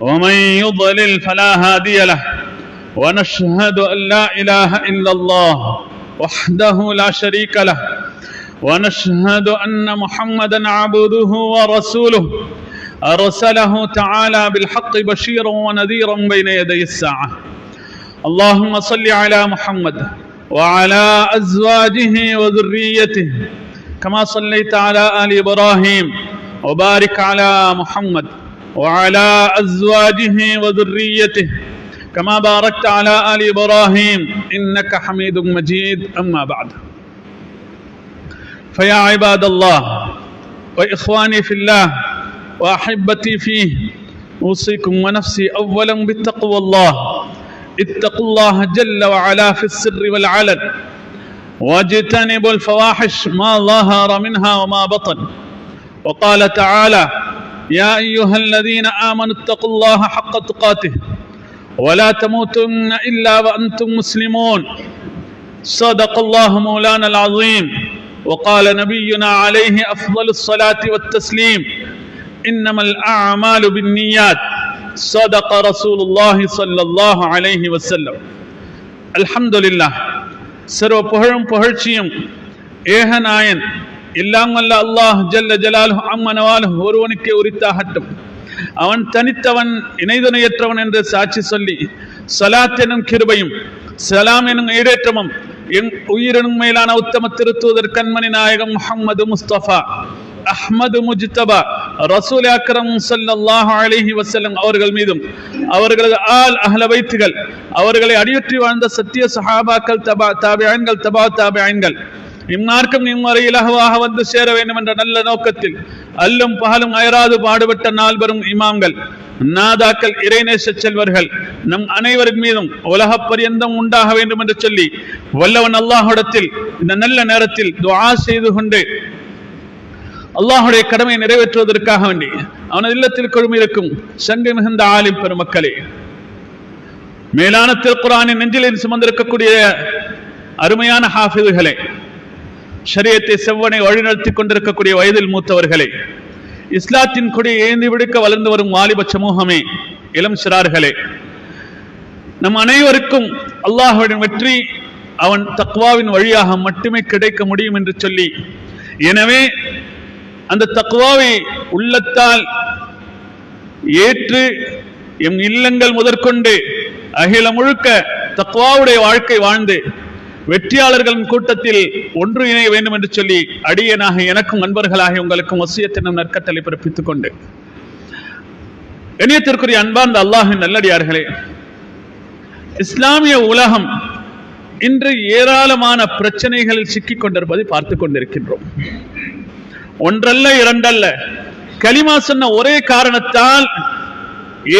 ومن يضلل فلا هادي له. ونشهد أن لا إله إلا الله وحده لا شريك له. ونشهد أن محمدا عبده ورسوله. أرسله تعالى بالحق بشيرا ونذيرا بين يدي الساعة. اللهم صل على محمد وعلى أزواجه وذريته. كما صليت على آل إبراهيم وبارك على محمد. وعلى أزواجه وذريته كما باركت على آل إبراهيم إنك حميد مجيد. أما بعد فيا عباد الله وإخواني في الله وأحبتي فيه أوصيكم ونفسي اولا بتقوى الله. اتقوا الله جل وعلا في السر والعلن واجتنبوا الفواحش ما ظهر منها وما بطن. وقال تعالى يا ايها الذين امنوا اتقوا الله حق تقاته ولا تموتن الا وانتم مسلمون صدق الله مولانا العظيم وقال نبينا عليه افضل الصلاه والتسليم انما الاعمال بالنيات صدق رسول الله صلى الله عليه وسلم الحمد لله சர்வ புகழும் புகழ்ச்சியும் ஏகநாயன் எல்லாம் வல்ல அல்லாஹ் ஜல்ல ஜலாலு அம்மனவாலு ஒருவனுக்கே உரித்தாகட்டும் அவன் தனித்தவன் இணைதுணையற்றவன் என்று சாட்சி சொல்லி சலாத் எனும் கிருபையும் சலாம் எனும் ஈடேற்றமும் எங் உயிரினும் மேலான உத்தம திருத்தூதர் கண்மணி நாயகம் முஹம்மது முஸ்தபா அஹ்மது முஜ்தபா ரசூல் அக்ரம் சல்லாஹ் அலிஹி வசல்லம் அவர்கள் மீதும் அவர்களது ஆல் அஹ்ல வைத்துகள் அவர்களை அடியுற்றி வாழ்ந்த சத்திய சஹாபாக்கள் தபா தாபியன்கள் தபா தாபியாயன்கள் இம்மார்க்கம் இம்முறை இலகுவாக வந்து சேர வேண்டும் என்ற நல்ல நோக்கத்தில் அல்லும் பகலும் அயராது பாடுபட்ட நால்வரும் இமாம்கள் நாதாக்கள் இறைநேச செல்வர்கள் நம் அனைவரின் மீதும் உலக பரியந்தம் உண்டாக வேண்டும் என்று சொல்லி வல்லவன் அல்லாஹிடத்தில் இந்த நல்ல நேரத்தில் துவா செய்து கொண்டு அல்லாஹுடைய கடமையை நிறைவேற்றுவதற்காக வேண்டி அவனது இல்லத்தில் கொழுமிருக்கும் சங்கை மிகுந்த ஆலிம் பெருமக்களே மேலான திருக்குறானின் நெஞ்சிலில் சுமந்திருக்கக்கூடிய அருமையான ஹாஃபிதுகளே ஷரியத்தை செவ்வனை வழிநடத்தி கொண்டிருக்கக்கூடிய வயதில் மூத்தவர்களே இஸ்லாத்தின் கொடி ஏந்தி விடுக்க வளர்ந்து வரும் வாலிப சமூகமே இளம் சிறார்களே. நம் அனைவருக்கும் அல்லாஹுவின் வெற்றி அவன் தக்வாவின் வழியாக மட்டுமே கிடைக்க முடியும் என்று சொல்லி எனவே அந்த தக்குவாவை உள்ளத்தால் ஏற்று எம் இல்லங்கள் முதற்கொண்டு அகில முழுக்க தக்குவாவுடைய வாழ்க்கை வாழ்ந்து வெற்றியாளர்களின் கூட்டத்தில் ஒன்று இணைய வேண்டும் என்று சொல்லி அடியனாக எனக்கும் நண்பர்களாக உங்களுக்கும் வசியத்தினும் நற்கட்டளை பிறப்பித்துக் கொண்டு இணையத்திற்குரிய அன்பார்ந்த அல்லாஹின் நல்லடியார்களே இஸ்லாமிய உலகம் இன்று ஏராளமான பிரச்சனைகளில் சிக்கிக் கொண்டிருப்பதை பார்த்து கொண்டிருக்கின்றோம். ஒன்றல்ல இரண்டல்ல களிமா சொன்ன ஒரே காரணத்தால்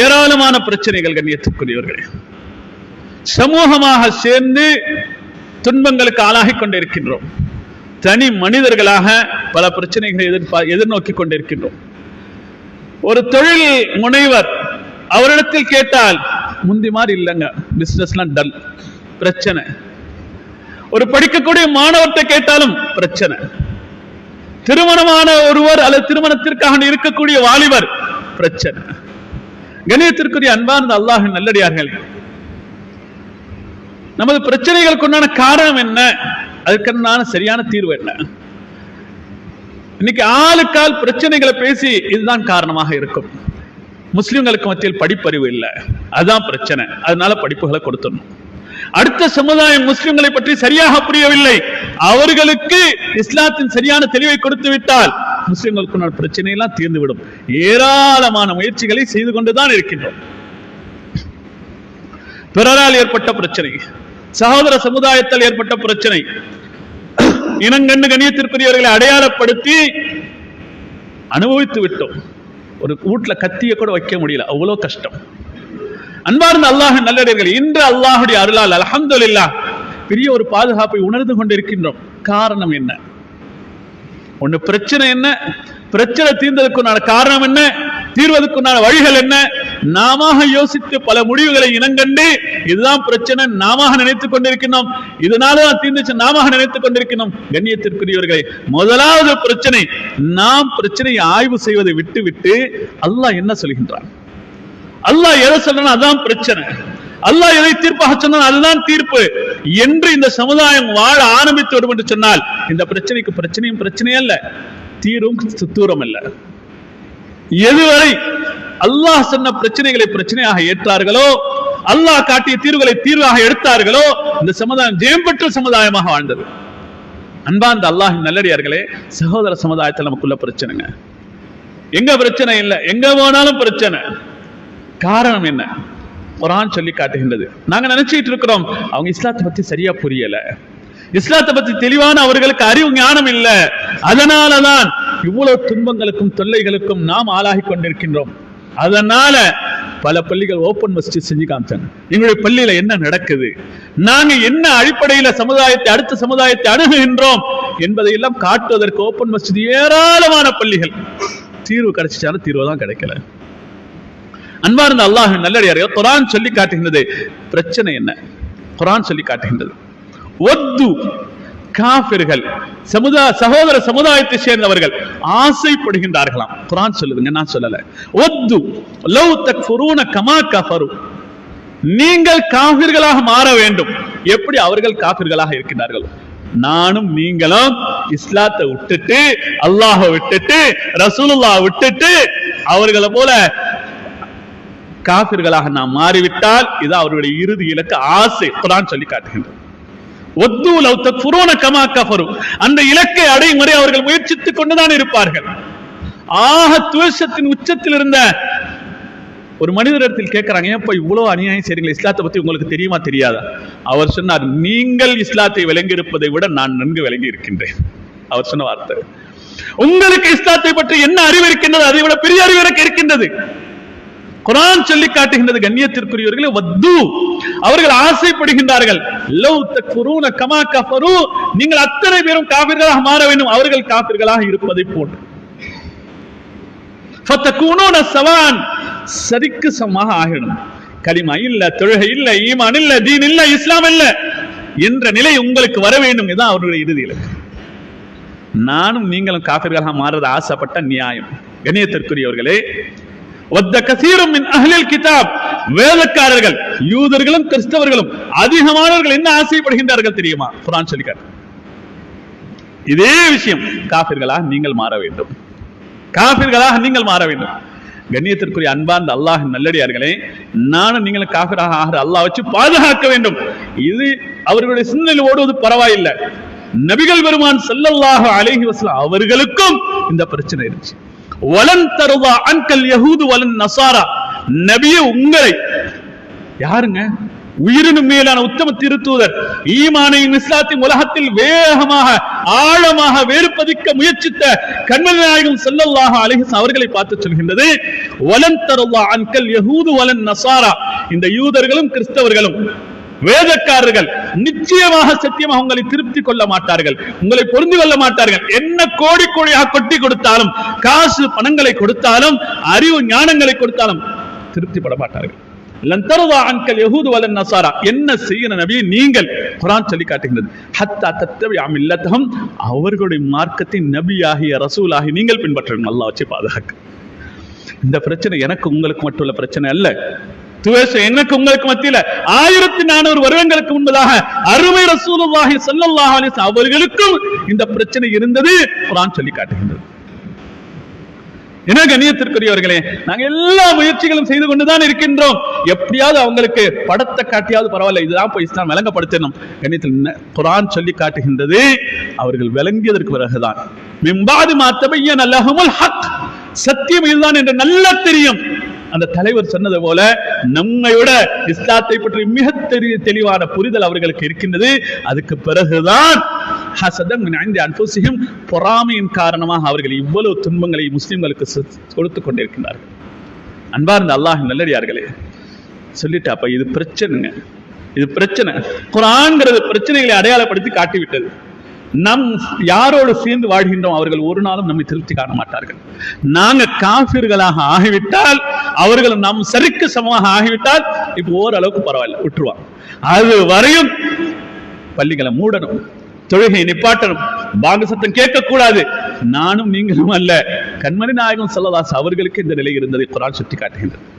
ஏராளமான பிரச்சனைகள் கண்ணியத்துக்குரியவர்களே. சமூகமாக சேர்ந்து துன்பங்களுக்கு ஆளாகி கொண்டிருக்கின்றோம். தனி மனிதர்களாக பல பிரச்சனைகளை எதிர்பார் எதிர்நோக்கி கொண்டிருக்கின்றோம். ஒரு தொழில் முனைவர் அவரிடத்தில் கேட்டால் முந்தி மாதிரி இல்லைங்க பிசினஸ்லாம் டல் பிரச்சனை. ஒரு படிக்கக்கூடிய மாணவர்கிட்ட கேட்டாலும் பிரச்சனை. திருமணமான ஒருவர் அல்லது திருமணத்திற்காக இருக்கக்கூடிய வாலிபர் பிரச்சனை. கணியத்திற்குரிய அன்பார்ந்த அல்லாஹின் நல்லடியார்கள் நமது பிரச்சனைகளுக்கு உண்டான காரணம் என்ன? அதுக்குண்டான சரியான தீர்வு என்ன? இன்னைக்கு ஆளுக்கால் பிரச்சனைகளை பேசி இதுதான் காரணமாக இருக்கும். முஸ்லிம்களுக்கு மத்தியில் படிப்பறிவு இல்லை. அதுதான் பிரச்சனை. அதனால படிப்புகளை கொடுத்துடணும். அடுத்த சமுதாயம் முஸ்லிம்களை பற்றி சரியாக புரியவில்லை. அவர்களுக்கு இஸ்லாத்தின் சரியான தெளிவை கொடுத்து விட்டால் முஸ்லிம்களுக்கு பிரச்சனை எல்லாம் தீர்ந்துவிடும். ஏராளமான முயற்சிகளை செய்து கொண்டுதான் இருக்கின்றோம். பிறரால் ஏற்பட்ட பிரச்சனை. சகோதர சமுதாயத்தால் ஏற்பட்ட பிரச்சனை. இனங்கண்டு கண்ணியத்திற்குரியவர்களை அடையாளப்படுத்தி அனுபவித்து விட்டோம். ஒரு வீட்டுல கத்திய கூட வைக்க முடியல. அவ்வளவு கஷ்டம். அன்பார்ந்த அல்லாஹ் நல்லடியர்கள் இன்று அல்லாஹுடைய அருளால் இல்லா பெரிய ஒரு பாதுகாப்பை உணர்ந்து கொண்டிருக்கின்றோம். காரணம் என்ன? ஒண்ணு பிரச்சனை என்ன? பிரச்சனை தீர்ந்ததுக்குண்டான காரணம் என்ன? தீர்வதற்குண்டான வழிகள் என்ன? நாம யோசித்து பல முடிவுகளை இனங்கண்டு இதுதான் பிரச்சனை நாம நினைத்துக் கொண்டிருக்கிறோம் இதனாலதான் தீர்ந்துச்சு நாம நினைத்துக் கொண்டிருக்கிறோம் கண்ணியத்திற்குரியவர்களை முதலாவது பிரச்சனை நாம் பிரச்சனையை ஆய்வு செய்வதை விட்டு விட்டு அல்லாஹ் என்ன சொல்கின்றான்? அல்லாஹ் எதை சொல்றான் அதான் பிரச்சனை. அல்லாஹ் எதை தீர்ப்பாக சொன்னால் அதுதான் தீர்ப்பு. என்று இந்த சமுதாயம் வாழ ஆரம்பித்து விடும் என்று சொன்னால் இந்த பிரச்சனைக்கு பிரச்சனையும் பிரச்சனையே அல்ல தீரும் தூரம் அல்ல. எதுவரை அல்லாஹ் சொன்ன பிரச்சனைகளை பிரச்சனையாக ஏற்றார்களோ அல்லாஹ் காட்டிய தீர்வுகளை தீர்வாக எடுத்தார்களோ இந்த சமுதாயம் ஜெயம்பெற்ற சமுதாயமாக வாழ்ந்தது. அன்பார்ந்த அல்லாஹின் நல்லடியார்களே சகோதர சமுதாயத்தில் நமக்குள்ள பிரச்சனைங்க. எங்க பிரச்சனை இல்லை எங்க போனாலும் பிரச்சனை. காரணம் என்ன? குரான் சொல்லி காட்டுகின்றது. நாங்க நினைச்சிட்டு இருக்கிறோம் அவங்க இஸ்லாத்தை பத்தி சரியா புரியல. இஸ்லாத்தை பத்தி தெளிவான அவர்களுக்கு அறிவு ஞானம் இல்ல. அதனாலதான் இவ்வளவு துன்பங்களுக்கும் தொல்லைகளுக்கும் நாம் ஆளாகி கொண்டிருக்கின்றோம். அதனால பல பள்ளிகள் ஓபன் மஸ்ஜித் செஞ்சு காமிச்சாங்க. எங்களுடைய பள்ளியில என்ன நடக்குது? நாங்க என்ன அடிப்படையில சமுதாயத்தை அடுத்த சமுதாயத்தை அணுகுகின்றோம் என்பதை எல்லாம் காட்டுவதற்கு ஓபன் மஸ்ஜித் ஏராளமான பள்ளிகள். தீர்வு கிடைச்சிச்சாலும் தீர்வு தான் கிடைக்கல. அன்பார்ந்த அல்லாஹ் நல்லடியாரையோ குரான் சொல்லி காட்டுகின்றது. பிரச்சனை என்ன? குரான் சொல்லி காட்டுகின்றது. ஒத்து காபிர்கள் சமுதா சகோதர சமுதாயத்தை சேர்ந்தவர்கள் ஆசைப்படுகின்றார்களாம். குரான் சொல்லுதுங்க நான் சொல்லல. ஒத்து லவ் தக்ஃபுரூன கமா கஃபரு. நீங்கள் காபிர்களாக மாற வேண்டும். எப்படி அவர்கள் காபிர்களாக இருக்கின்றார்கள்? நானும் நீங்களும் இஸ்லாத்தை விட்டுட்டு அல்லாஹ விட்டுட்டு ரசூலுல்லா விட்டுட்டு அவர்களை போல காபிர்களாக நாம் மாறிவிட்டால் இது அவருடைய இறுதி இலக்கு ஆசை. குரான் சொல்லி காட்டுகின்றது. அந்த இலக்கை அடையும் வரை அவர்கள் முயற்சித்துக் கொண்டுதான் இருப்பார்கள். ஆக துவேஷத்தின் உச்சத்தில் இருந்த ஒரு மனிதரிடத்தில் கேட்கிறாங்க ஏப்பா இவ்வளவு அநியாயம் செய்றீங்களா? இஸ்லாத்தை பத்தி உங்களுக்கு தெரியுமா தெரியாதா? அவர் சொன்னார் நீங்கள் இஸ்லாத்தை விளங்கி இருப்பதை விட நான் நன்கு விளங்கி இருக்கின்றேன் அவர் சொன்ன வார்த்தை. உங்களுக்கு இஸ்லாத்தை பற்றி என்ன அறிவு இருக்கின்றது? அதை விட பெரிய அறிவு எனக்கு இருக்கின்றது. குரான் சொல்லி காட்டுகின்றது கண்ணியத்திற்குரியவர்களே வத்து. அவர்கள் ஆசைப்படுகின்றார்கள். Love தக்ஃபுரூன comma கஃபரு. நீங்கள் அத்தனை பேரும் காபிர்களாக மாற வேண்டும். அவர்கள் காபிர்களாக இருப்பதை போன்று. ஃபத்தகூனூன சவான். சரிக்கு சமமாக ஆகிடும் கலிமா இல்ல தொழுகை இல்ல ஈமான் இல்ல தீன் இல்ல இஸ்லாம் இல்ல என்ற நிலை உங்களுக்கு வர வேண்டும் இதுதான் அவருடைய இறுதி இலக்கு நானும் நீங்களும் காபிர்களாக மாறுறது ஆசைப்பட்ட நியாயம். கண்ணியத்திற்குரியவர்களே கசீரும் மின் கிதாப். வேதக்காரர்கள் யூதர்களும் கிறிஸ்தவர்களும் அதிகமானவர்கள் என்ன ஆசைப்படுகின்றார்கள் தெரியுமா? குரான் சொல்லிக்கார் இதே விஷயம் காபிர்களாக நீங்கள் மாற வேண்டும். காபிர்களாக நீங்கள் மாற வேண்டும். கண்ணியத்திற்குரிய அன்பார்ந்த அல்லாஹ் நல்லடியார்களே நானும் நீங்களும் காபிராக ஆகிற அல்லாஹ் வச்சு பாதுகாக்க வேண்டும். இது அவர்களுடைய சிந்தனையில் ஓடுவது பரவாயில்லை. நபிகள் பெருமான் செல்லல்லாக அழகி வஸல்லம் அவர்களுக்கும் இந்த பிரச்சனை இருந்துச்சு. வலன் தருவா அன்கல் யகூது வலன் நசாரா. நபியே உங்களை யாருங்க? உயிரினும் மேலான உத்தம திருத்தூதர் ஈமானையும் இஸ்லாத்தின் உலகத்தில் வேகமாக ஆழமாக வேறுபதிக்க முயற்சித்த கண்மணி நாயகம் செல்லல்லாக அழகிஸ் அவர்களை பார்த்து சொல்கின்றது வலன் தருவா அன்கல் யகூது வலன் நசாரா. இந்த யூதர்களும் கிறிஸ்தவர்களும் வேதக்காரர்கள் நிச்சயமாக சத்தியமாக உங்களை திருப்தி கொள்ள மாட்டார்கள். உங்களை பொருந்து கொள்ள மாட்டார்கள். என்ன கோடி கோடியாக கொட்டி கொடுத்தாலும் காசு பணங்களை கொடுத்தாலும் அறிவு ஞானங்களை கொடுத்தாலும் திருப்திப்பட மாட்டார்கள். என்ன செய்யற நபியை நீங்கள் குரான் சொல்லி காட்டுகின்றது ஹத்தா தத்தவி அமில்லத்தகம் அவர்களுடைய மார்க்கத்தின் நபியாகிய ரசூலாகி நீங்கள் பின்பற்றணும். அல்லாஹ் வச்சு பாதுகாக்க. இந்த பிரச்சனை எனக்கு உங்களுக்கு மட்டும் உள்ள பிரச்சனை அல்ல. துவேஷம் எனக்கு உங்களுக்கு மத்தியில ஆயிரத்தி நானூறு வருடங்களுக்கு முன்பதாக அருமை ரசூலுல்லாஹி ஸல்லல்லாஹு அலைஹி அவர்களுக்கும் இந்த பிரச்சனை இருந்தது. குரான் சொல்லி காட்டுகின்றது. என்ன கண்ணியத்திற்குரியவர்களே நாங்க எல்லா முயற்சிகளும் செய்து கொண்டுதான் இருக்கின்றோம். எப்படியாவது அவங்களுக்கு படத்தை காட்டியாவது பரவாயில்ல இதுதான் போய் இஸ்லாம் விளங்கப்படுத்தணும். கண்ணியத்தில் குரான் சொல்லி காட்டுகின்றது. அவர்கள் விளங்கியதற்கு பிறகுதான். மிம்பாது மாத்தபையன் அல்லஹமுல் ஹக். சத்தியம் இதுதான் என்று நல்லா தெரியும். அந்த தலைவர் சொன்னது போல நம்மை விட இஸ்லாத்தை பற்றி மிக தெரிய தெளிவான புரிதல் அவர்களுக்கு இருக்கின்றது. அதுக்கு பிறகுதான் ஹசதம் ஐந்து அன்புசியும் பொறாமையின் காரணமாக அவர்கள் இவ்வளவு துன்பங்களை முஸ்லிம்களுக்கு கொடுத்து கொண்டிருக்கிறார்கள் அன்பார்ந்த அல்லாஹ் நல்லடியார்களே சொல்லிட்டு அப்ப இது பிரச்சனைங்க. இது பிரச்சனை. குரான்ங்கிறது பிரச்சனைகளை அடையாளப்படுத்தி காட்டிவிட்டது. நம் யாரோடு சேர்ந்து வாழ்கின்றோம் அவர்கள் ஒரு நாளும் நம்மை திருப்தி காண மாட்டார்கள். நாங்க காபிர்களாக ஆகிவிட்டால் அவர்கள் நம் சரிக்கு சமமாக ஆகிவிட்டால் இப்போ ஓரளவுக்கு பரவாயில்ல விட்டுருவாங்க. அது வரையும் பள்ளிகளை மூடணும் தொழுகை நிப்பாட்டணும் பாங்க சத்தம் கேட்கக்கூடாது. நானும் நீங்களும் அல்ல. கண்மணி நாயகம் செல்லதாஸ் அவர்களுக்கு இந்த நிலை இருந்ததை குரான் சுட்டி காட்டுகின்றது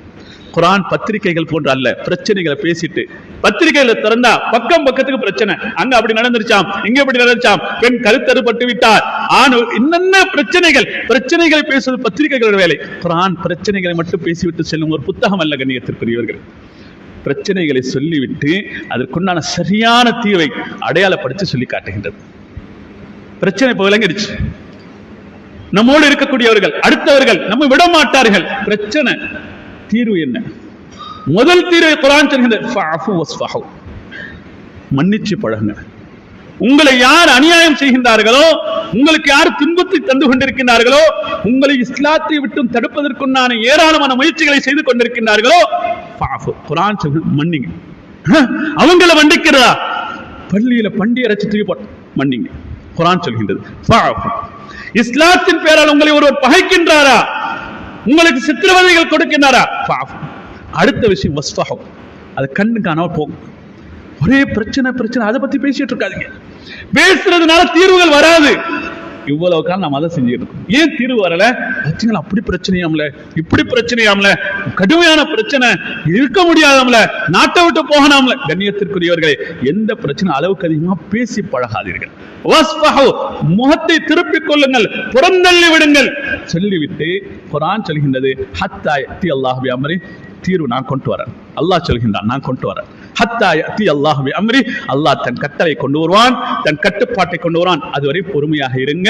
குரான் பத்திரிகைகள் போன்ற அல்ல பிரச்சனைகளை பேசிட்டு. பத்திரிகைகளை திறந்தா பக்கம் பக்கத்துக்கு பிரச்சனை. அங்க அப்படி நடந்துருச்சாம் இங்க அப்படி நடந்துச்சாம் பெண் கருத்தறுபட்டு விட்டார். ஆண் என்னென்ன பிரச்சனைகள்? பிரச்சனைகளை பேசுவது பத்திரிகைகளோட வேலை. குரான் பிரச்சனைகளை மட்டும் பேசிவிட்டு செல்லும் ஒரு புத்தகம் அல்ல கண்ணியத்திற்குரியவர்கள். பிரச்சனைகளை சொல்லிவிட்டு அதற்குண்டான சரியான தீர்வை அடையாளப்படுத்தி சொல்லி காட்டுகின்றது. பிரச்சனை இப்போ விளங்கிடுச்சு. நம்மோடு இருக்கக்கூடியவர்கள் அடுத்தவர்கள் நம்ம விட மாட்டார்கள் பிரச்சனை தீர்வு என்ன முதல் தீர்வை குரான் சொல்கின்றது "ஃபஅஃபு வஸ்ஃபஹு." மன்னிச்சு பழகுங்க உங்களை யார் அநியாயம் செய்கின்றார்களோ உங்களுக்கு யார் துன்பத்தை தந்து கொண்டிருக்கின்றார்களோ உங்களை இஸ்லாத்தை விட்டு தடுப்பதற்குண்டான ஏராளமான முயற்சிகளை செய்து கொண்டிருக்கின்றார்களோ. குரான் மன்னிங்க அவங்கள மன்னிக்கிறதா பள்ளியில பண்டி அரைச்சு தூக்கி போட்டு மன்னிங்க குரான் சொல்கின்றது. இஸ்லாத்தின் பேரால் உங்களை ஒருவர் பகைக்கின்றாரா உங்களுக்கு சித்திரவதைகள் கொடுக்கின்றாரா? அடுத்த விஷயம் வஸ்ஃபஹு. அது கண்ணு காணாம போகும். ஒரே பிரச்சனை பிரச்சனை. அதை பத்தி பேசிட்டு இருக்காதீங்க. பேசுறதுனால தீர்வுகள் வராது. இவ்வளவு காலம் அதை செஞ்சுட்டு இருக்கோம். ஏன் தீர்வு வரல? பிரச்சனைகள் அப்படி பிரச்சனையாமல இப்படி பிரச்சனையாமல கடுமையான பிரச்சனை இருக்க முடியாதாமல நாட்டை விட்டு போகலாம்ல கண்ணியத்திற்குரியவர்களே எந்த பிரச்சனை அளவுக்கு அதிகமா பேசி பழகாதீர்கள். முகத்தை திருப்பிக் கொள்ளுங்கள் புறந்தள்ளி விடுங்கள். சொல்லிவிட்டு குரான் சொல்கின்றது ஹத்தாய் தி அல்லாஹ் அமரி. தீர்வு நான் கொண்டு வரேன். அல்லாஹ் சொல்கின்றான் நான் கொண்டு வரேன். ஹத்தா யத்தி அல்லாஹ் அம்ரி அல்லாஹ் தன் கட்டளை கொண்டு வருவான் தன் கட்டுப்பாட்டை கொண்டு வருவான் அதுவரை பொறுமையாக இருங்க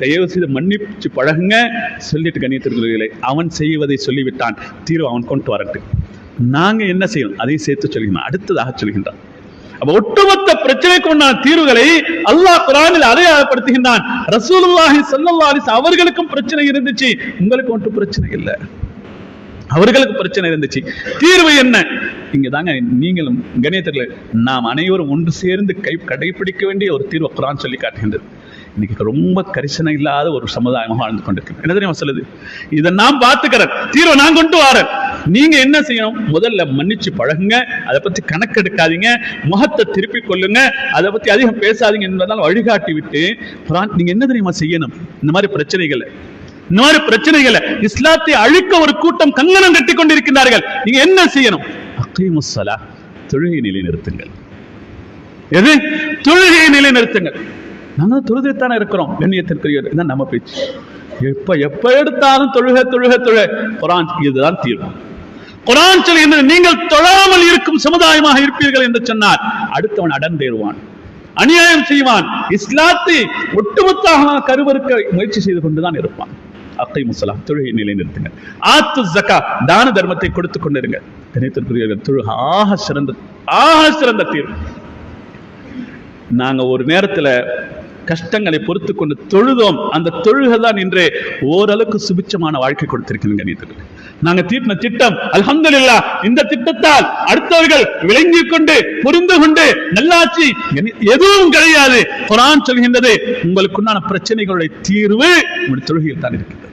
தயவு செய்து மன்னிச்சு பழகுங்க சொல்லிட்டு கண்ணியத்திற்குரியவர்களே அவன் செய்வதை சொல்லிவிட்டான் தீர்வு அவன் கொண்டு வரட்டு நாங்க என்ன செய்யணும் அதையும் சேர்த்து சொல்கின்றோம் அடுத்ததாக சொல்கின்றான் அப்ப ஒட்டுமொத்த பிரச்சனைக்கு உண்டான தீர்வுகளை அல்லாஹ் குரானில் அடையாளப்படுத்துகின்றான் ரசூலுல்லாஹி ஸல்லல்லாஹு அவர்களுக்கும் பிரச்சனை இருந்துச்சு உங்களுக்கு ஒன்றும் பிரச்சனை இல்லை அவர்களுக்கு பிரச்சனை இருந்துச்சு தீர்வு என்ன இங்கே தாங்க நீங்களும் கணியத்தில் நாம் அனைவரும் ஒன்று சேர்ந்து கை கடைபிடிக்க வேண்டிய ஒரு தீர்வு குரான் சொல்லி காட்டுகின்றது. இன்னைக்கு ரொம்ப கரிசனை இல்லாத ஒரு சமுதாயமாக வாழ்ந்து கொண்டிருக்கு என்ன தெரியுமா சொல்லுது? இதை நான் பார்த்துக்கிறேன் தீர்வை நான் கொண்டு வரேன். நீங்க என்ன செய்யணும்? முதல்ல மன்னிச்சு பழகுங்க. அதை பத்தி கணக்கெடுக்காதீங்க. முகத்தை திருப்பிக் கொள்ளுங்க. அதை பத்தி அதிகம் பேசாதீங்க என்பதால் வழிகாட்டி விட்டு நீங்க என்ன தெரியுமா செய்யணும்? இந்த மாதிரி பிரச்சனைகளை இந்த மாதிரி பிரச்சனைகளை இஸ்லாத்தை அழிக்க ஒரு கூட்டம் கங்கணம் கட்டி கொண்டிருக்கிறார்கள் நீங்க என்ன செய்யணும்? அக்கீமுஸ்ஸலா தொழுகை நிலை நிறுத்துங்கள் எது? தொழுகை நிலை நிறுத்துங்கள் நாங்க தொழுதைத்தானே இருக்கிறோம். கண்ணியத்திற்குரியவர் இதான் நம்ம பேச்சு. எப்ப எப்ப எடுத்தாலும் தொழுக தொழுக தொழுக. குரான் இதுதான் தீர்வு. குரான் சொல்கின்றது நீங்கள் தொழாமல் இருக்கும் சமுதாயமாக இருப்பீர்கள் என்று சொன்னார் அடுத்தவன் அடர்ந்தேறுவான் அநியாயம் செய்வான். இஸ்லாத்தை ஒட்டுமொத்தமாக கருவறுக்க முயற்சி செய்து கொண்டுதான் இருப்பான். அத்தை முசலாம் தொழுகை நிலை நிறுத்துங்க ஆத்து ஜக்கா தான தர்மத்தை கொடுத்து கொண்டிருங்க கணித்திற்குரியவர்கள் தொழுக ஆக சிறந்த ஆக சிறந்த தீர்வு. நாங்கள் ஒரு நேரத்தில் கஷ்டங்களை பொறுத்து கொண்டு தொழுதோம். அந்த தொழுகை தான் இன்றே ஓரளவுக்கு சுபிச்சமான வாழ்க்கை கொடுத்திருக்கிறேன் கணியத்துக்கு நாங்க தீட்டின திட்டம் அலமதுல்லா இந்த திட்டத்தால் அடுத்தவர்கள் விளங்கிக் கொண்டு புரிந்து கொண்டு நல்லாட்சி எதுவும் கிடையாது. குரான் சொல்கின்றது உங்களுக்குண்டான பிரச்சனைகளுடைய தீர்வு உங்களுடைய தொழுகையில் தான் இருக்கிறது.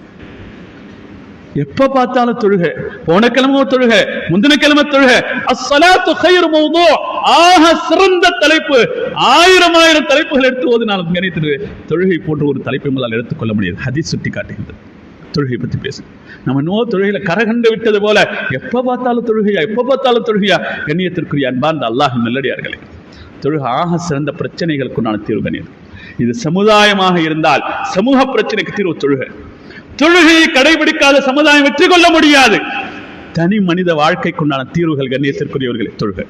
எப்ப பார்த்தாலும் தொழுக. போன கிழமை தொழுக முந்தின கிழமை தொழுக. அஸ்ஸலாத்து கைரு மௌதோ. ஆக சிறந்த தலைப்பு. ஆயிரம் ஆயிரம் தலைப்புகள் எடுத்து நான் நினைத்து தொழுகை போன்ற ஒரு தலைப்பை முதலால் எடுத்துக்கொள்ள முடியாது. ஹதீஸ் சுட்டி காட்டுகின்றது தொழுகை பற்றி பேசு. நம்ம நோ தொழுகையில கரகண்டு விட்டது போல எப்ப பார்த்தாலும் தொழுகையா எப்ப பார்த்தாலும் தொழுகையா? கண்ணியத்திற்குரிய அன்பார்ந்த அல்லாஹ் நல்லடியார்களே தொழுகை ஆக சிறந்த பிரச்சனைகளுக்கு நான் தீர்வு கணியது இது சமுதாயமாக இருந்தால் சமூக பிரச்சனைக்கு தீர்வு தொழுகை. தொழுகையை கடைபிடிக்காத சமுதாயம் வெற்றி கொள்ள முடியாது. தனி மனித வாழ்க்கைக்குண்டான தீர்வுகள் கண்ணியத்திற்குரியவர்களை தொழுகை.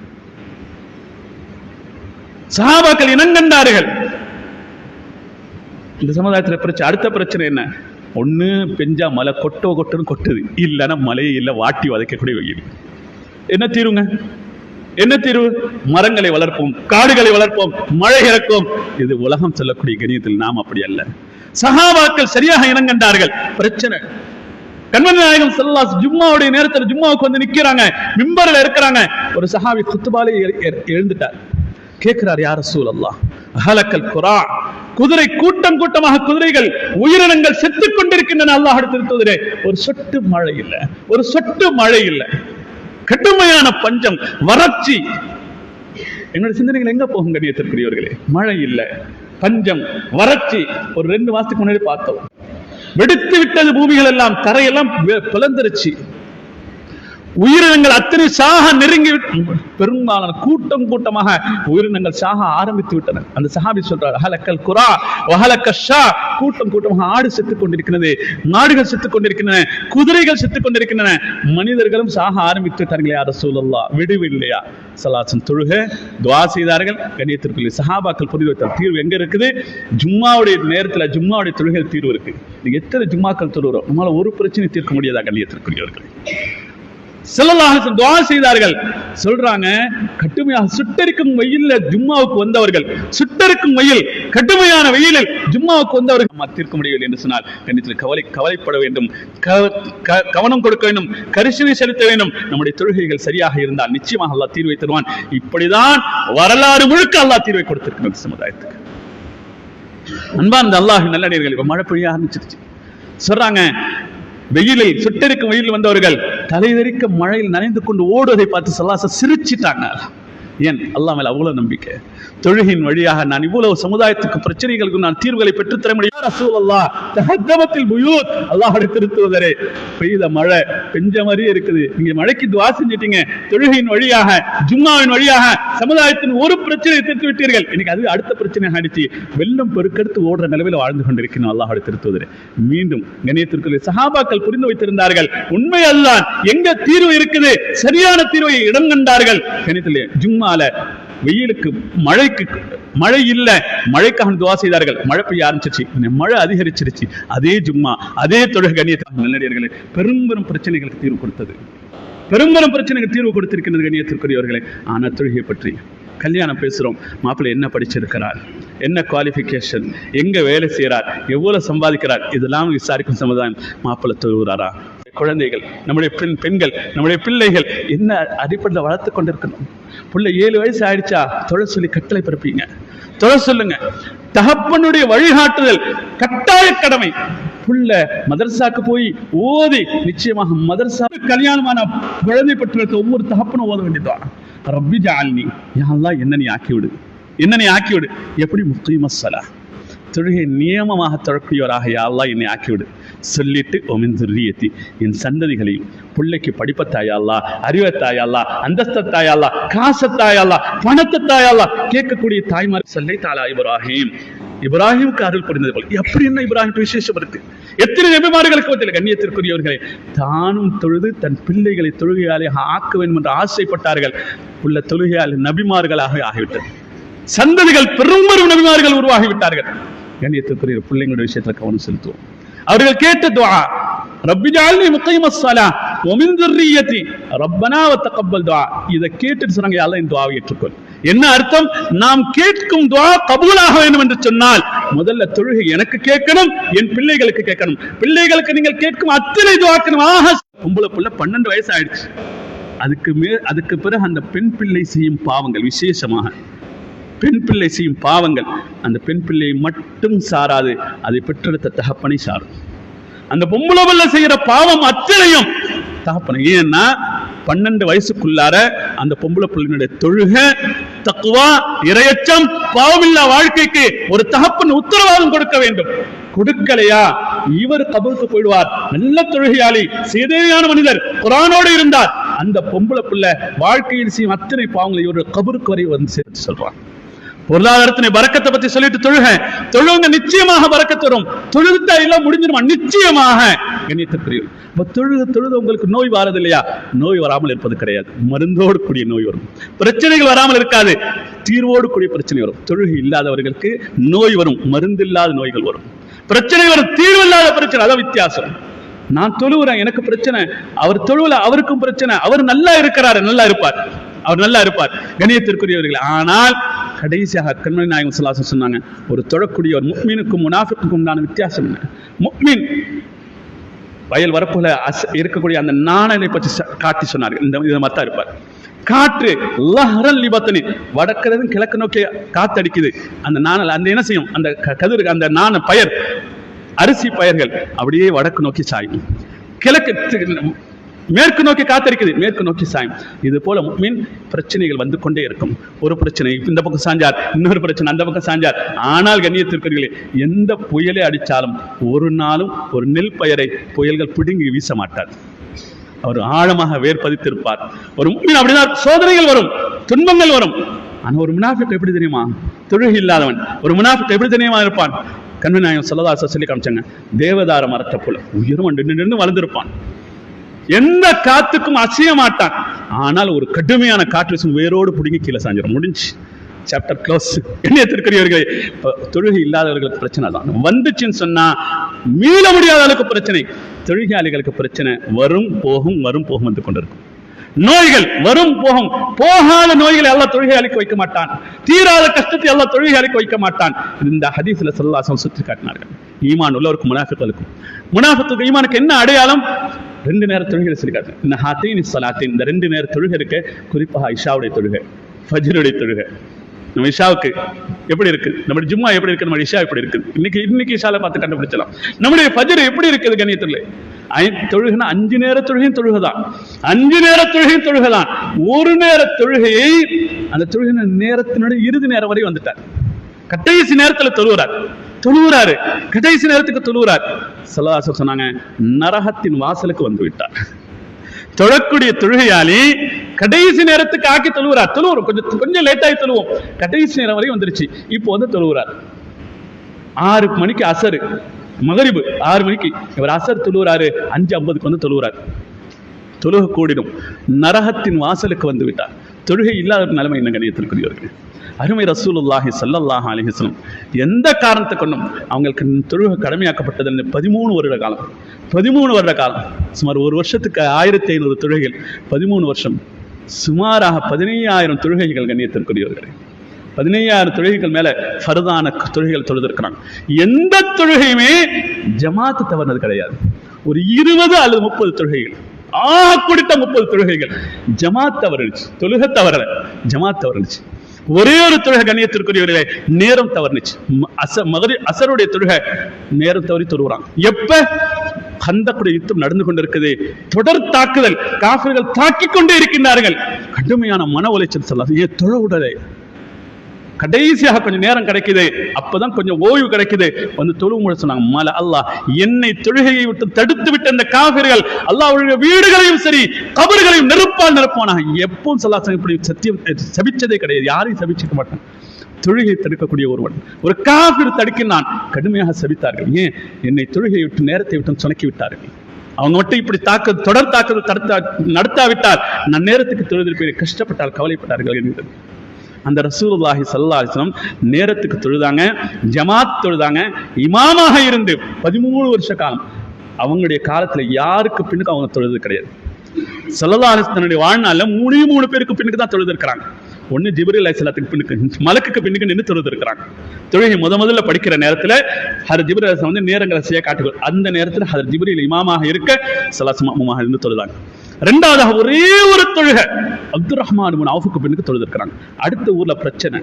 சஹாபாக்கள் இனங்கண்டார்கள் இந்த சமுதாயத்தில் பிரச்சனை அடுத்த பிரச்சனை என்ன? ஒண்ணு பெஞ்சா மலை கொட்டோ கொட்டுன்னு கொட்டுது. இல்லைன்னா மலையை இல்லை வாட்டி வதைக்கக்கூடிய வகையில் என்ன தீருங்க என்ன தீர்வு? மரங்களை வளர்ப்போம் காடுகளை வளர்ப்போம் மழை இறக்கும். இது உலகம் சொல்லக்கூடிய கணியத்தில் நாம் அப்படி அல்ல. சகாபாக்கள் சரியாக இனங்கண்டார்கள் பிரச்சனை. கண்மணி நாயகம் செல்லாஸ் ஜும்மாவுடைய நேரத்துல ஜும்மாவுக்கு வந்து நிக்கிறாங்க. மிம்பர்ல இருக்கிறாங்க. ஒரு சஹாபி குத்துபாலே எழுந்துட்டார். கேட்கிறார் யார் சூழ் அல்லாஹ் அஹலக்கல் குரா. குதிரை கூட்டம் கூட்டமாக குதிரைகள் உயிரினங்கள் செத்துக் கொண்டிருக்கின்றன அல்லாஹ் திருத்துவதிலே ஒரு சொட்டு மழை இல்லை. ஒரு சொட்டு மழை இல்லை. கடுமையான பஞ்சம் வறட்சி. என்னோட சிந்தனைகள் எங்க போகும் கண்ணியத்திற்குரியவர்களே? மழை இல்லை. பஞ்சம் வறட்சி. ஒரு ரெண்டு மாசத்துக்கு முன்னாடி பார்த்தோம். வெடித்து விட்டது பூமிகள் எல்லாம் தரையெல்லாம் பிளந்துருச்சு. உயிரினங்கள் அத்தனை சாக நெருங்கி பெரும்பாலான கூட்டம் கூட்டமாக உயிரினங்கள் சாக ஆரம்பித்து விட்டன. அந்த சஹாபி சொல்றார் அஹலக்கல் குரா வஹலக்க கூட்டம் கூட்டமாக ஆடு செத்துக் கொண்டிருக்கிறது மாடுகள் செத்துக் கொண்டிருக்கின்றன குதிரைகள் செத்துக் கொண்டிருக்கின்றன. மனிதர்களும் சாக ஆரம்பித்து விட்டார்களே யார் சூழல்லா விடுவில்லையா? சலாசன் தொழுக துவா செய்தார்கள். கண்ணியத்திற்குரிய சஹாபாக்கள் புரிந்து வைத்தார் தீர்வு எங்க இருக்குது? ஜும்மாவுடைய நேரத்தில் ஜும்மாவுடைய தொழுகை தீர்வு இருக்கு. நீங்க எத்தனை ஜும்மாக்கள் தொழுகிறோம்? நம்மளால ஒரு பிரச்சனை தீர்க்க முடியாதா கண்ணியத்திற்குரியவர்கள்? செல்லல்லாஹ் துவா செய்தார்கள். சொல்றாங்க கடுமையாக சுட்டரிக்கும் வெயில்ல ஜும்மாவுக்கு வந்தவர்கள் சுட்டரிக்கும் வெயில் கடுமையான வெயிலில் ஜும்மாவுக்கு வந்தவர்கள். அம்மா தீர்க்க முடியவில்லை என்று சொன்னால் கண்டித்தில் கவலை கவலைப்பட வேண்டும். க- கவனம் கொடுக்க வேண்டும். கரிசனை செலுத்த வேண்டும். நம்முடைய தொழுகைகள் சரியாக இருந்தால் நிச்சயமாக அல்லாஹ் தீர்வை தருவான். இப்படிதான் வரலாறு முழுக்க அல்லாஹ் தீர்வை கொடுத்திருக்கிறது சமுதாயத்துக்கு. அன்பா இந்த அல்லாஹ் நல்லடியர்கள் இப்ப மழை பெய்ய ஆரம்பிச்சிருச்சு. சொல்றாங்க வெயிலில் சுட்டெரிக்கும் வெயில் வந்தவர்கள் தலைதெறிக்க மழையில் நனைந்து கொண்டு ஓடுவதை பார்த்து சல்லாச சிரிச்சிட்டாங்க. ஏன்? அல்லாஹ் மேல அவ்வளவு நம்பிக்கை. தொழுகின் வழியாக நான் இவ்வளவு சமுதாயத்துக்கு பிரச்சனைகளுக்கு நான் தீர்வுகளை பெற்றுத்தர முடியும். ரசூலல்லாஹ் தஹத்தமத்தில் புயூத். அல்லாஹ் திருத்துவதரே பெய்த மழை பெஞ்ச மாதிரியே இருக்குது. நீங்க மழைக்கு துவா செஞ்சிட்டீங்க. தொழுகையின் வழியாக ஜும்மாவின் வழியாக சமுதாயத்தின் ஒரு பிரச்சனையை தீர்த்து விட்டீர்கள். இன்னைக்கு அது அடுத்த பிரச்சனை ஆயிடுச்சு. வெள்ளம் பெருக்கெடுத்து ஓடுற நிலவில் வாழ்ந்து கொண்டிருக்கணும் அல்லாஹ் திருத்துவதரே மீண்டும் கணியத்திற்குரிய சஹாபாக்கள் புரிந்து வைத்திருந்தார்கள். உண்மை அல்லான் எங்க தீர்வு இருக்குது? சரியான தீர்வை இடம் கண்டார்கள். கணித்திலே ஜும்மால வெயிலுக்கு மழைக்கு மழை இல்லை. மழைக்காக துவா செய்தார்கள். மழை பெய்ய ஆரம்பிச்சிருச்சு. மழை அதிகரிச்சிருச்சு. அதே ஜும்மா அதே தொழில் கண்ணியத்தில் நல்லடியர்களே பெரும் பெரும் பிரச்சனைகளுக்கு தீர்வு கொடுத்தது. பெரும் பெரும் பிரச்சனைக்கு தீர்வு கொடுத்திருக்கிறது கண்ணியத்திற்குரியவர்களே. ஆனா தொழுகை பற்றி கல்யாணம் பேசுறோம். மாப்பிள்ளை என்ன படிச்சிருக்கிறார்? என்ன குவாலிஃபிகேஷன் எங்க வேலை செய்யறார் எவ்வளவு சம்பாதிக்கிறார்? இதெல்லாம் விசாரிக்கும் சமுதாயம் மாப்பிள்ளை தொழுகிறாரா? குழந்தைகள் நம்முடைய பெண் பெண்கள் நம்முடைய பிள்ளைகள் என்ன அடிப்படையில் வளர்த்து கொண்டிருக்கணும்? பிள்ளை ஏழு வயசு ஆயிடுச்சா? தொழ சொல்லி கட்டளை பிறப்பீங்க. தொழ சொல்லுங்க. தகப்பனுடைய வழிகாட்டுதல் கட்டாய கடமை. புள்ள மதரசாக்கு போய் ஓதி நிச்சயமாக மதரசா கல்யாணமான குழந்தை பெற்றெடுத்த ஒவ்வொரு தகப்பனும் ஓத வேண்டியதுதான். ரப்பி ஜாலினி யாரெல்லாம் என்ன நீ ஆக்கிவிடு என்ன நீ ஆக்கிவிடு எப்படி எப்படி முக்கியமசலா தொழுகை நியமமாக தொழக்கூடியவராக யாரெல்லாம் என்னை ஆக்கிவிடு சொல்லிட்டு ஒமிந்துரியத்தி என் சந்ததிகளையும் பிள்ளைக்கு படிப்பத்தாயல்லா அறிவத்தாயல்லா அந்தஸ்தத்தாயல்லா காசத்தாயல்லா பணத்தத்தாயல்லா கேட்கக்கூடிய தாய்மார் சொல்லை தாலா இப்ராஹிம். இப்ராஹிமுக்கு அருள் புரிந்தது போல் எப்படி என்ன இப்ராஹிம் விசேஷம் இருக்கு? எத்தனை நபிமார்களுக்கு மத்தியில் கண்ணியத்திற்குரியவர்களை தானும் தொழுது தன் பிள்ளைகளை தொழுகையாலே ஆக்க வேண்டும் என்று ஆசைப்பட்டார்கள். உள்ள தொழுகையால் நபிமார்களாக ஆகிவிட்டது. சந்ததிகள் பெரும்பெரும் நபிமார்கள் உருவாகிவிட்டார்கள். கண்ணியத்திற்குரிய பிள்ளைங்களுடைய விஷயத்தில் கவனம் செலுத்துவோம். அவர்கள் கேட்ட துவா ரப்பிஜாலி முக்கைமஸ்ஸலா ஒமின் துர்ரியத்தி ரப்பனாவ தக்கப்பல் துவா. இதை கேட்டு சொன்னாங்க யாரும் இந்த துவாவை ஏற்றுக்கொள். என்ன அர்த்தம்? நாம் கேட்கும் துவா கபூலாக வேண்டும் என்று சொன்னால் முதல்ல தொழுகை எனக்கு கேட்கணும் என் பிள்ளைகளுக்கு கேட்கணும். பிள்ளைகளுக்கு நீங்கள் கேட்கும் அத்தனை துவாக்கணும் ஆக பொம்பளை புள்ள பன்னெண்டு வயசு ஆயிடுச்சு. அதுக்கு மே அதுக்கு பிறகு அந்த பெண் பிள்ளை செய்யும் பாவங்கள் விசேஷமாக. பெண் பிள்ளை செய்யும் பாவங்கள் அந்த பெண் பிள்ளையை மட்டும் சாராது அதை பெற்றெடுத்த தகப்பனை சாரும். அந்த பொம்பளை பிள்ளை செய்கிற பாவம் அத்தனையும் தகப்பனை. ஏன்னா பன்னெண்டு வயசுக்குள்ளார அந்த பொம்பளை பிள்ளையினுடைய தொழுக தக்குவா இரையச்சம் பாவமில்லா வாழ்க்கைக்கு ஒரு தகப்பன் உத்தரவாதம் கொடுக்க வேண்டும். கொடுக்கலையா? இவர் கபருக்கு போயிடுவார். நல்ல தொழுகையாளி சேதையான மனிதர் குரானோடு இருந்தார். அந்த பொம்பளை பிள்ளை வாழ்க்கையில் செய்யும் அத்தனை பாவங்களை இவருடைய கபருக்கு வரை வந்து சேர்த்து சொல்றான். பொருளாதாரத்தினை பறக்கத்தை பத்தி சொல்லிட்டு தொழுக. தொழுவங்க நிச்சயமாக பறக்கத்து வரும் தொழுதுட்டா எல்லாம் முடிஞ்சிருமா நிச்சயமாக. கண்ணியத்திற்குரிய இப்போ தொழுது தொழுது உங்களுக்கு நோய் வராது இல்லையா? நோய் வராமல் இருப்பது கிடையாது. மருந்தோடு கூடிய நோய் வரும். பிரச்சனைகள் வராமல் இருக்காது. தீர்வோடு கூடிய பிரச்சனை வரும். தொழுகை இல்லாதவர்களுக்கு நோய் வரும். மருந்து இல்லாத நோய்கள் வரும். பிரச்சனை வரும். தீர்வு இல்லாத பிரச்சனை. அதான் வித்தியாசம். நான் தொழுவுறேன். எனக்கு பிரச்சனை. அவர் தொழுவல அவருக்கும் பிரச்சனை. அவர் நல்லா இருக்கிறாரு. நல்லா இருப்பார். அவர் நல்லா இருப்பார். கணியத்திற்குரியவர்கள் ஆனால் கடைசியாக கண்மணி நாயகம் சொல்லாசம் சொன்னாங்க ஒரு தொழக்கூடிய ஒரு முக்மீனுக்கும் முனாஃபிக்கும் உண்டான வித்தியாசம் என்ன? முக்மீன் வயல் வரப்புல அச இருக்கக்கூடிய அந்த நாணனை பற்றி காட்டி சொன்னார். இந்த இதை மத்தா இருப்பார். காற்று லஹரல் லிபத்தனி வடக்கிறதும் கிழக்கு நோக்கி காத்தடிக்குது. அந்த நாணல் அந்த என்ன செய்யும்? அந்த க- கதிர் அந்த நாண பயர் அரிசி பயிர்கள் அப்படியே வடக்கு நோக்கி சாயும். கிழக்கு மேற்கு நோக்கி காத்திருக்குது. மேற்கு நோக்கி சாயம் இது போல மீன் பிரச்சனைகள் வந்து கொண்டே இருக்கும். ஒரு பிரச்சனை இந்த பக்கம் சாஞ்சார் இன்னொரு பிரச்சனை அந்த பக்கம் சாஞ்சார். ஆனால் கண்ணியத்திற்குரியர்களே எந்த புயலை அடித்தாலும் ஒரு நாளும் ஒரு நெல் பயிரை புயல்கள் பிடுங்கி வீச மாட்டார். அவர் ஆழமாக வேர்பதித்திருப்பார். ஒரு மீன் அப்படின்னா சோதனைகள் வரும் துன்பங்கள் வரும். ஆனால் ஒரு முனாஃபிக் எப்படி தெரியுமா? தொழுகை இல்லாதவன். ஒரு முனாஃபிக் எப்படி தெரியுமா இருப்பான்? கண்மநாயகம் சொல்லதாச சொல்லி காமிச்சாங்க தேவதார மரத்தை போல உயரம் நின்று நின்று வளர்ந்திருப்பான். எந்த காத்துக்கும் அசைய மாட்டான். ஆனால் ஒரு கடுமையான காற்று வேரோடு பிடுங்கி கீழே சாஞ்சிடும் முடிஞ்சு. சாப்டர் க்ளோஸ் என்ன இப்ப தொழுகை இல்லாதவர்களுக்கு பிரச்சனை தான். வந்துச்சுன்னு சொன்னா மீள முடியாத அளவுக்கு பிரச்சனை. தொழுகையாளிகளுக்கு பிரச்சனை. வரும் போகும் வரும் போகும் வந்து கொண்டிருக்கும். நோய்கள் வரும் போகும். போகாத நோய்களை எல்லாம் தொழுகையாளிக்கு வைக்க மாட்டான். தீராத கஷ்டத்தை எல்லாம் தொழுகையாளிக்கு வைக்க மாட்டான். இந்த ஹதீஸ்ல சொல்லாசம் சுற்றி காட்டினார்கள் ஈமான் உள்ளவருக்கும் முனாஃபிக்களுக்கும் முனாஃபித்துக்கு ஈமானுக்கு என்ன அடையாளம்? ரெண்டு நேர தொழுகை சொல்லிக்காட்டு இந்த ஹாத்தீன் சலாத்தின் இந்த ரெண்டு நேர தொழுகை இருக்கு குறிப்பாக இஷாவுடைய தொழுகை ஃபஜருடைய தொழுகை. நம்ம இஷாவுக்கு எப்படி இருக்கு? நம்முடைய ஜும்மா எப்படி இருக்கு? நம்ம இஷா எப்படி இருக்கு? இன்னைக்கு இன்னைக்கு இஷால பார்த்து கண்டுபிடிச்சலாம் நம்முடைய பஜர் எப்படி இருக்குது கணியத்தில் ஐ தொழுகைனா அஞ்சு நேர தொழுகையும் தொழுகைதான். அஞ்சு நேர தொழுகையும் தொழுகைதான். ஒரு நேர தொழுகையை அந்த தொழுகை நேரத்தினுடைய இறுதி நேரம் வரை வந்துட்டார். கடைசி நேரத்துல தொழுகிறார் தொழுகிறாரு. கடைசி நேரத்துக்கு தொழுகிறார். சல்லாசர் சொன்னாங்க நரகத்தின் வாசலுக்கு வந்து விட்டார். தொழக்கூடிய தொழுகையாளி கடைசி நேரத்துக்கு ஆக்கி தொழுகிறார். தொழுவோம் கொஞ்சம் கொஞ்சம் லேட்டாகி தொழுவோம். கடைசி நேரம் வரையும் வந்துருச்சு. இப்போ வந்து தொழுகிறார். ஆறு மணிக்கு அசரு மகரிபு ஆறு மணிக்கு. இவர் அசர் தொழுகிறாரு அஞ்சு ஐம்பதுக்கு வந்து தொழுகிறார். தொழுக கூடிடும் நரகத்தின் வாசலுக்கு வந்து விட்டார். தொழுகை இல்லாத நிலைமை என்ன கணியத்திற்குரியவர்கள் அருமை ரசூலுல்லாஹி சல்லல்லாஹ் அலிஹஸ்லம் எந்த காரணத்தை கொண்டும் அவங்களுக்கு தொழுகை கடமையாக்கப்பட்டது பதிமூணு வருட காலம். பதிமூணு வருட காலம். சுமார் ஒரு வருஷத்துக்கு ஆயிரத்தி ஐநூறு தொழுகைகள். பதிமூணு வருஷம். சுமாராக பதினையாயிரம் தொழுகைகள் கண்ணியத்திற்குரியவர்கள். பதினையாயிரம் தொழுகைகள் மேல ஃபர்தான தொழுகைகள் தொழுதிருக்கிறாங்க. எந்த தொழுகையுமே ஜமாத்து தவறுனது கிடையாது. ஒரு இருபது அல்லது முப்பது தொழுகைகள். ஆக கொடுத்த முப்பது தொழுகைகள். ஜமாத் தவறுச்சு தொழுக தவறல. ஜமாத் தவறுச்சு ஒரே ஒரு தொழுகை கண்ணியத்திற்குரியவர்களே நேரம் தவறுனுச்சு. ம- அச மதுரை அசருடைய தொழுகை நேரம் தவறி தொழுகிறாங்க எப்ப? கந்தக்குடைய யுத்தம் நடந்து கொண்டிருக்குது. தொடர் தாக்குதல். காஃபர்கள் தாக்கிக் கொண்டே இருக்கின்றார்கள். கடுமையான மன உளைச்சல் சொல்லாது ஏன் தொழ உடலை கடைசியாக கொஞ்சம் நேரம் கிடைக்குது அப்பதான் கொஞ்சம் ஓய்வு கிடைக்குது. வந்து தொழுவு முழு சொன்னாங்க மல அல்லாஹ் என்னை தொழுகையை விட்டு தடுத்து விட்ட இந்த காவிர்கள் அல்லாஹ்வுடைய வீடுகளையும் சரி கபர்களையும் நெருப்பால் நிரப்பானாங்க எப்பவும் சல்லாசம் இப்படி சத்தியம் சபிச்சதே கிடையாது யாரையும் சபிச்சிக்க மாட்டான். தொழுகை தடுக்கக்கூடிய ஒருவன். ஒரு காபிர் தடுக்கினான் கடுமையாக சபித்தார்கள். ஏன்? என்னை தொழுகையை விட்டு நேரத்தை விட்டு சுணக்கி விட்டார்கள். அவங்க மட்டும் இப்படி தாக்க தொடர் தாக்குதல் தடுத்தா நடத்தாவிட்டால் நான் நேரத்துக்கு தொழுதிருப்பேன் கஷ்டப்பட்டால் கவலைப்பட்டார்கள் என்கிறது. அந்த ரசூலுல்லாஹி சல்லா அலைஹி நேரத்துக்கு தொழுதாங்க ஜமாத் தொழுதாங்க இமாமாக இருந்து பதிமூணு வருஷ காலம். அவங்களுடைய காலத்தில் யாருக்கு பின்னுக்கு அவங்க தொழுது கிடையாது. ஸல்லல்லாஹு அலிஸ் தன்னுடைய வாழ்நாளில் மூணே மூணு பேருக்கு பின்னுக்கு தான் தொழுது இருக்கிறாங்க. ஒன்று ஜிப்ரீல் அலிஸ்லாத்துக்கு பின்னுக்கு மலக்குக்கு பின்னுக்கு நின்று தொழுது இருக்கிறாங்க தொழுகை முத முதல்ல படிக்கிற நேரத்தில் ஹர் ஜிப்ரீல் அலிஸ்லாம் வந்து நேரங்களை செய்ய காட்டுகள் அந்த நேரத்தில் ஹர் ஜிப்ரீல் இமாமாக இருக்க சலாசமாக இருந்து தொழுதாங்க. ரெண்டாவதாக ஒரே ஒரு தொழுகை அப்துல் ரஹ்மான் அவுஃபுக்கு பின்னுக்கு தொழுதிருக்கிறாங்க. அடுத்த ஊர்ல பிரச்சனை.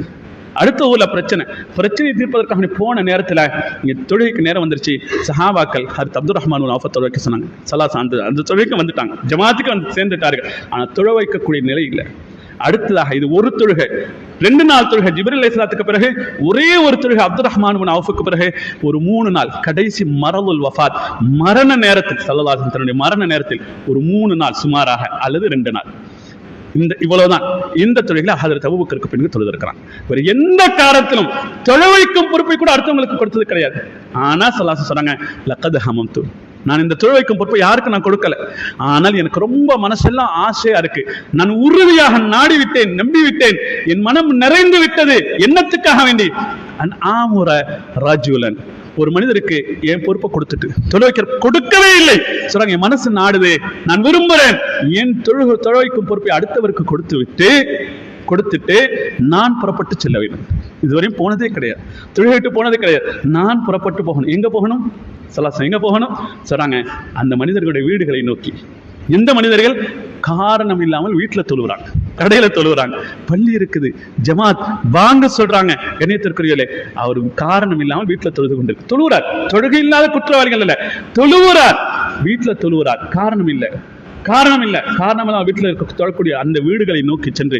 அடுத்த ஊர்ல பிரச்சனை. பிரச்சனையை தீர்ப்பதற்காக நீ போன நேரத்துல இங்க தொழுகைக்கு நேரம் வந்துருச்சு. சஹாபாக்கள் ஹர்த் அப்துல் ரஹ்மான் ஆஃபர் தொழுவைக்க சொன்னாங்க. சலாஸ் அந்த அந்த தொழுகைக்கு வந்துட்டாங்க. ஜமாத்துக்கு வந்து சேர்ந்துட்டார்கள். ஆனா தொழ வைக்கக்கூடிய நிலை இல்லை. அடுத்ததாக இது ஒரு தொழுகை. ரெண்டு நாள் தொழுகை. ஜிப்ரல் இஸ்லாத்துக்கு பிறகு ஒரே ஒரு தொழுகை அப்துல் ரஹ்மான் அவுஃபுக்கு பிறகு ஒரு மூணு நாள். கடைசி மரவுல் வஃபாத். மரண நேரத்தில் சல்லல்லாஹு தன்னுடைய மரண நேரத்தில் ஒரு மூணு நாள் சுமாராக அல்லது ரெண்டு நாள். இந்த இவ்வளவுதான். இந்த தொழில ஹதரத் அபூபக்கருக்கு பின்பு தொழுதிருக்கிறான். வேற எந்த காரணத்திலும் தொழுவைக்கும் பொறுப்பை கூட அடுத்தவங்களுக்கு கொடுத்தது கிடையாது. ஆனா சல்லாசு சொன்னாங்க லக்கது ஹமம்து. நான் இந்த தொழுவைக்கும் பொறுப்பை யாருக்கும் நான் கொடுக்கல. ஆனால் எனக்கு ரொம்ப மனசெல்லாம் ஆசையா இருக்கு. நான் உறுதியாக நாடி விட்டேன் நம்பி விட்டேன் என் மனம் நிறைந்து விட்டது. என்னத்துக்காக வேண்டி? அன் ஆமுர ராஜுலன் ஒரு மனிதருக்கு என் பொறுப்பை கொடுத்துட்டு தொலை வைக்கிற கொடுக்கவே இல்லை. சொல்றாங்க என் மனசு நாடுது. நான் விரும்புறேன். என் தொழு தொலை வைக்கும் பொறுப்பை அடுத்தவருக்கு கொடுத்து விட்டு கொடுத்துட்டு நான் புறப்பட்டு செல்ல வேண்டும். இதுவரையும் போனதே கிடையாது. தொழில் விட்டு போனதே கிடையாது. நான் புறப்பட்டு போகணும். எங்க போகணும்? சலாசம் எங்கே போகணும்? சொல்றாங்க அந்த மனிதர்களுடைய வீடுகளை நோக்கி. எந்த மனிதர்கள்? காரணம் இல்லாமல் வீட்டுல தொழுகிறாங்க கடையில் தொழுகிறாங்க பள்ளி இருக்குது ஜமாத் வாங்க சொல்றாங்க கண்ணியத்திற்குரியலே அவர் காரணம் இல்லாமல் வீட்டுல தொழுது கொண்டு தொழுகிறார் தொழுகை இல்லாத குற்றவாளிகள் இல்ல தொழுகிறார் வீட்டுல தொழுகிறார் காரணம் இல்லை. காரணம் இல்லை காரணம் தான் வீட்டில் இருக்க தொழக்கூடிய அந்த வீடுகளை நோக்கி சென்று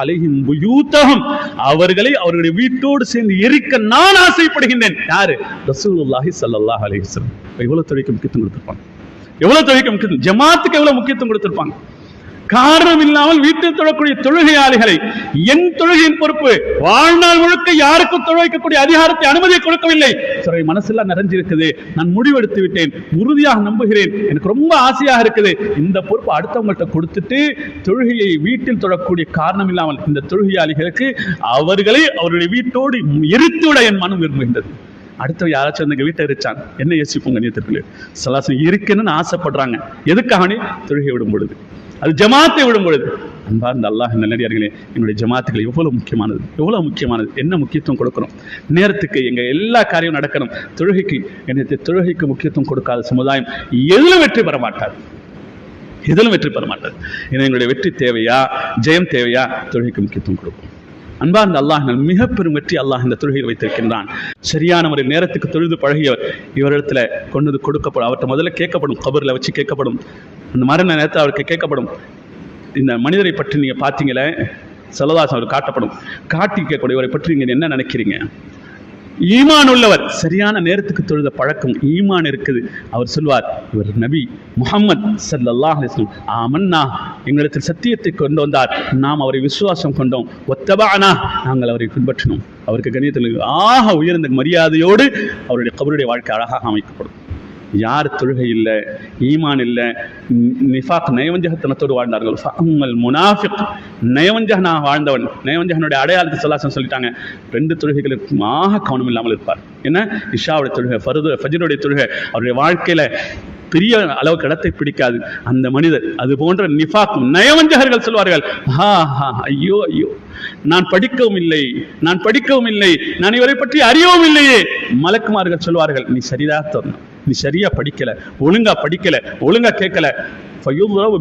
அலையும் யூத்தகம் அவர்களை அவர்களுடைய வீட்டோடு சேர்ந்து எரிக்க நான் ஆசைப்படுகின்றேன். யாரு? ரசூலுல்லாஹி சல்லாஹ் அலிஹஸ்லம் எவ்வளவு தொழிலுக்கு முக்கியத்துவம் கொடுத்துருப்பாங்க. எவ்வளவு தொழிலுக்கு முக்கியத்துவம் ஜமாத்துக்கு எவ்வளவு முக்கியத்துவம் கொடுத்துருப்பாங்க. காரணம் இல்லாமல் வீட்டில் தொழக்கூடிய தொழுகையாளிகளை என் தொழுகையின் பொறுப்பு வாழ்நாள் முழுக்க யாருக்கும் தொழுவைக்கக்கூடிய அதிகாரத்தை அனுமதியை கொடுக்கவில்லை. சிறை மனசெல்லாம் நிறைஞ்சிருக்குது. நான் முடிவெடுத்து விட்டேன். உறுதியாக நம்புகிறேன். எனக்கு ரொம்ப ஆசையாக இருக்குது. இந்த பொறுப்பு அடுத்தவங்கள்ட்ட கொடுத்துட்டு தொழுகையை வீட்டில் தொழக்கூடிய காரணம் இல்லாமல் இந்த தொழுகையாளிகளுக்கு அவர்களை அவருடைய வீட்டோடு எரித்துவிட என் மனம் விரும்புகின்றது. அடுத்த யாராச்சும் அந்த வீட்டை எரிச்சான்? என்ன யோசிப்போங்க நீத்திற்கு சலாசம் இருக்குன்னு ஆசைப்படுறாங்க. எதுக்காக தொழுகை விடும் பொழுது. அது ஜமாத்தை விடும் பொழுது. அன்பார்ந்த அல்லாஹ் நல்லடியார்களே என்னுடைய ஜமாத்துகள் எவ்வளவு முக்கியமானது எவ்வளவு முக்கியமானது என்ன முக்கியத்துவம் கொடுக்கணும்? நேரத்துக்கு எங்க எல்லா காரியமும் நடக்கணும். தொழுகைக்கு என்னத்தை தொழுகைக்கு முக்கியத்துவம் கொடுக்காத சமுதாயம் எதிலும் வெற்றி பெற மாட்டார் எதிலும் வெற்றி பெற மாட்டார் ஏன்னா எங்களுடைய வெற்றி தேவையா? ஜெயம் தேவையா? தொழுகைக்கு முக்கியத்துவம் கொடுக்கும் அன்பார்ந்த அல்லாஹ் மிக பெரும் வெற்றி அல்லாஹ் இந்த தொழுகையில் வைத்திருக்கின்றான். சரியான ஒரு நேரத்துக்கு தொழுது பழகியவர் இவரிடத்துல கொண்டு வந்து கொடுக்கப்படும். அவர்கிட்ட முதல்ல கேட்கப்படும் கபரில் வச்சு கேட்கப்படும். அந்த மரண நேரத்தில் அவருக்கு கேட்கப்படும். இந்த மனிதரை பற்றி நீங்கள் பார்த்தீங்களே செலவாசம் அவர் காட்டப்படும். காட்டி கேட்கக்கூடியவரை பற்றி நீங்கள் என்ன நினைக்கிறீங்க? ஈமான் உள்ளவர். சரியான நேரத்துக்கு தொழுத பழக்கம் ஈமான் இருக்குது. அவர் சொல்வார் இவர் நபி முஹம்மத் சல்லாஹ் ஆமன்னா எங்களிடத்தில் சத்தியத்தை கொண்டு வந்தார். நாம் அவரை விசுவாசம் கொண்டோம். ஒத்தபானா நாங்கள் அவரை பின்பற்றினோம். அவருக்கு கணியத்தில் ஆக உயர்ந்த மரியாதையோடு அவருடைய கபருடைய வாழ்க்கை அழகாக அமைக்கப்படும். யார் தொழுகை இல்லை ஈமான் இல்லை நிஃபாக் நயவஞ்சகத்தனத்தோடு வாழ்ந்தார்கள். ஃபஅம்மல் முனாஃபிக் நயவஞ்சகனாக வாழ்ந்தவன். நயவஞ்சகனுடைய அடையாளத்தை சொல்லாசன் சொல்லிட்டாங்க. ரெண்டு தொழுகைகளுக்கும் ஆக கவனம் இல்லாமல் இருப்பார். என்ன? இஷாவுடைய தொழுகை ஃபருது ஃபஜருடைய தொழுகை. அவருடைய வாழ்க்கையில பெரிய அளவு கடத்தை பிடிக்காது. அந்த மனிதர் அது போன்ற நிஃபாக் நயவஞ்சகர்கள் சொல்வார்கள் ஹா ஹா ஐயோ ஐயோ நான் படிக்கவும் இல்லை நான் படிக்கவும் இல்லை நான் இவரை பற்றி அறியவும் இல்லையே. மலக்குமார்கள் சொல்வார்கள் நீ சரிதான் தரணும் நீ சரியா படிக்கல ஒழுங்கா படிக்கல ஒழுங்கா கேட்கல. ஃபயுதுரவு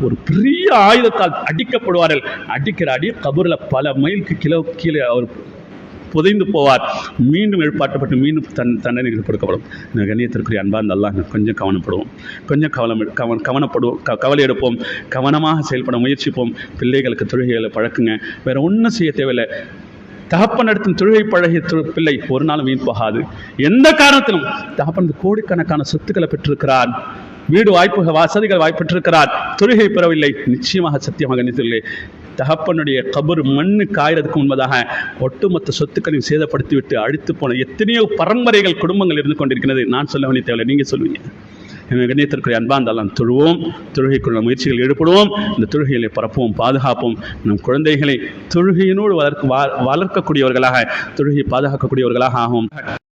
ஒரு பெரிய ஆயுதத்தால் அடிக்கப்படுவார்கள். அடிக்கிற அடி கபூரில் பல மைலுக்கு கிலோ கீழே அவர் புதைந்து போவார். மீண்டும் எழுப்பாட்டப்பட்டு மீண்டும் தன் தண்டனைகள் கொடுக்கப்படும். இந்த கண்ணியத்திற்குரிய அன்பாக இருந்தால் கொஞ்சம் கவனப்படுவோம். கொஞ்சம் கவனம் கவன் கவன கவனப்படுவோம். க கவலை எடுப்போம். கவனமாக செயல்பட முயற்சிப்போம். பிள்ளைகளுக்கு தொழுகைகளை பழக்குங்க. வேறு ஒன்றும் செய்ய தேவையில்லை. தகப்பன் நடத்தும் தொழுகை பழகிய பிள்ளை ஒரு நாளும் வீண் போகாது. எந்த காரணத்திலும் தகப்பன் கோடிக்கணக்கான சொத்துக்களை பெற்றிருக்கிறார். வீடு வாய்ப்பு வசதிகள் வாய்ப்பெற்றிருக்கிறார். தொழுகை பெறவில்லை. நிச்சயமாக சத்தியமாக நினைத்துள்ளே. தகப்பனுடைய கபர் மண்ணு காயறதுக்கு முன்பதாக ஒட்டுமொத்த சொத்துக்களையும் சேதப்படுத்திவிட்டு அழித்து போன எத்தனையோ பரம்பரைகள் குடும்பங்கள் இருந்து கொண்டிருக்கிறது. நான் சொல்ல வேண்டிய தேவையில்லை. நீங்க சொல்லுவீங்க. கண்ணியத்திற்குரிய அன்பாந்தாலாம் தொழுவோம். தொழுகைக்குள்ள முயற்சிகள் ஈடுபடுவோம். இந்த தொழுகைகளை பரப்புவோம் பாதுகாப்போம். நம் குழந்தைகளை தொழுகையினோடு வளர்க்க வா- வளர்க்கக்கூடியவர்களாக தொழுகையை பாதுகாக்கக்கூடியவர்களாக ஆகும்